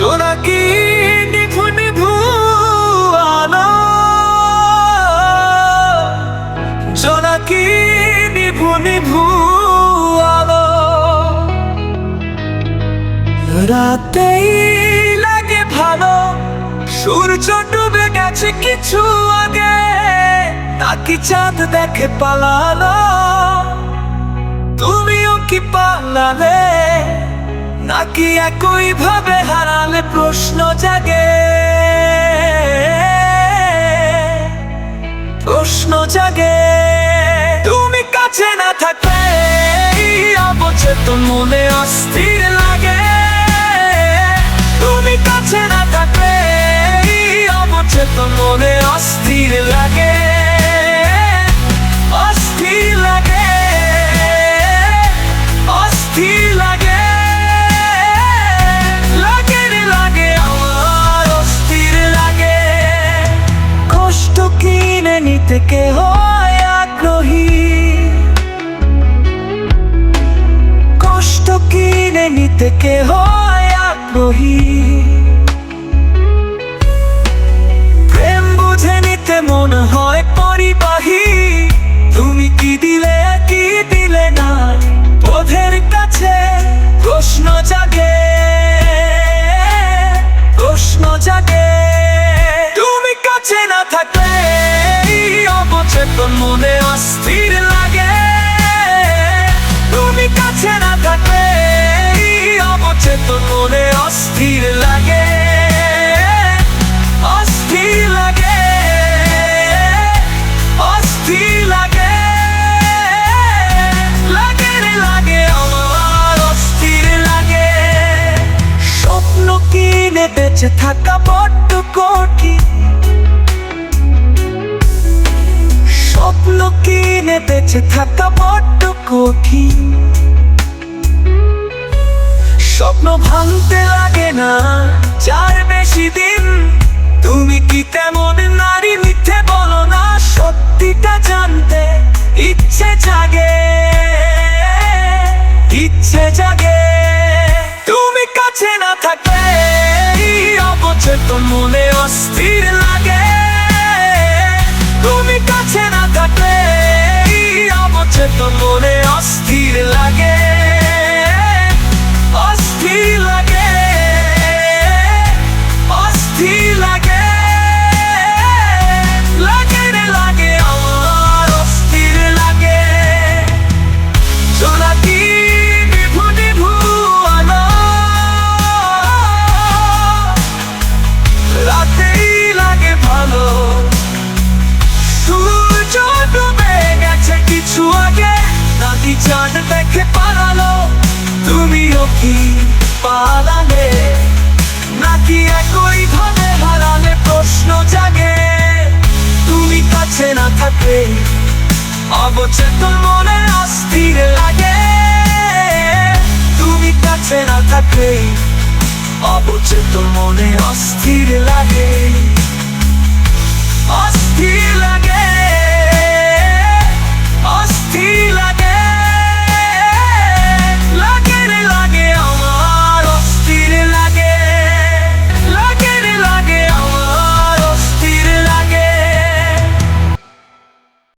জোনাকি নিভু নিভু আলো। জোনাকি নিভু নিভু আলো। রাতেই লাগে ভালো, সূর্য ডুবে গেছে কিছু আগে নাকি চাঁদ দেখে পালালো। তুমিও কি পালালে? নাকি একই ভাবে হারালে প্রশ্ন জাগে? প্রশ্ন জাগে। নিতে হয় আগ্রহী। কষ্ট কিনে নিতে কে হয় আগ্রহী? অবচেতন মনে অস্থির লাগে। তুমি কাছে না থাকলে অবচেতন মনে অস্থির লাগে। অস্থির লাগে অস্থির লাগে। লাগে আমার, অস্থির লাগে। স্বপ্ন কিনে থাকা বড্ড কঠিন। বেঁচে থাকা বড্ড কঠিন। স্বপ্ন ভাঙতে লাগে না চার বেশি দিন। তুমি কি তেমন নারী মিথ্যে বলো না, সত্যিটা জানতে ইচ্ছে জাগে। ইচ্ছে জাগে। তুমি কাছে না থাকলে অবচেতন মনে অস্থির মনে অস্থির লাগে অস্থির লাগে অস্থির লাগে। নাকি চাঁদ দেখে পালালো, তুমিও কি পালালে? নাকি একই ভাবে হারালে প্রশ্ন জাগে? তুমি কাছে না থাকলে অবচেতন মনে অস্থির লাগে। তুমি কাছে না থাকলে অবচেতন মনে